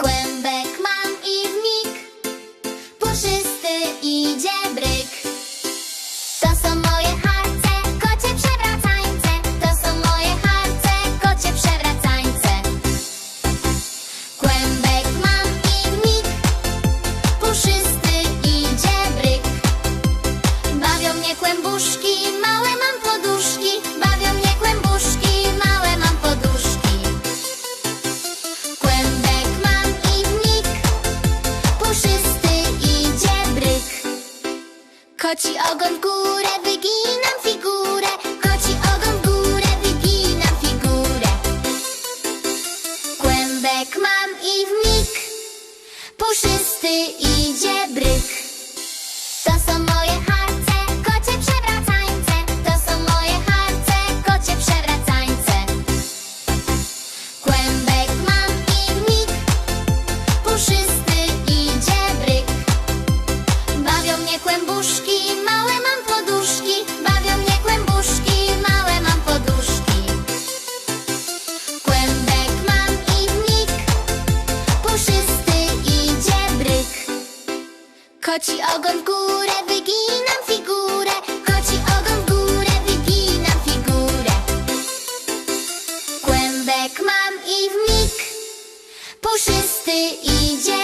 Kłębek mam i w mig, puszysty idzie bryk. To są moje harce, kocie przewracańce. To są moje harce, kocie przewracańce. Kłębek mam i w mig, puszysty idzie bryk. Bawią mnie kłębuszki, Koci ogon w górę, wyginam figurę. Koci ogon w górę, wyginam figurę. Kłębek mam i w mig, puszysty idzie bryk. To są moje harce, kocie przewracańce. To są moje harce, kocie przewracańce. Kłębek mam i w mig, puszysty idzie bryk. Bawią mnie kłębuszki, Koci ogon w górę, wyginam figurę. Koci ogon w górę, wyginam figurę. Kłębek mam i w mig. Puszysty idzie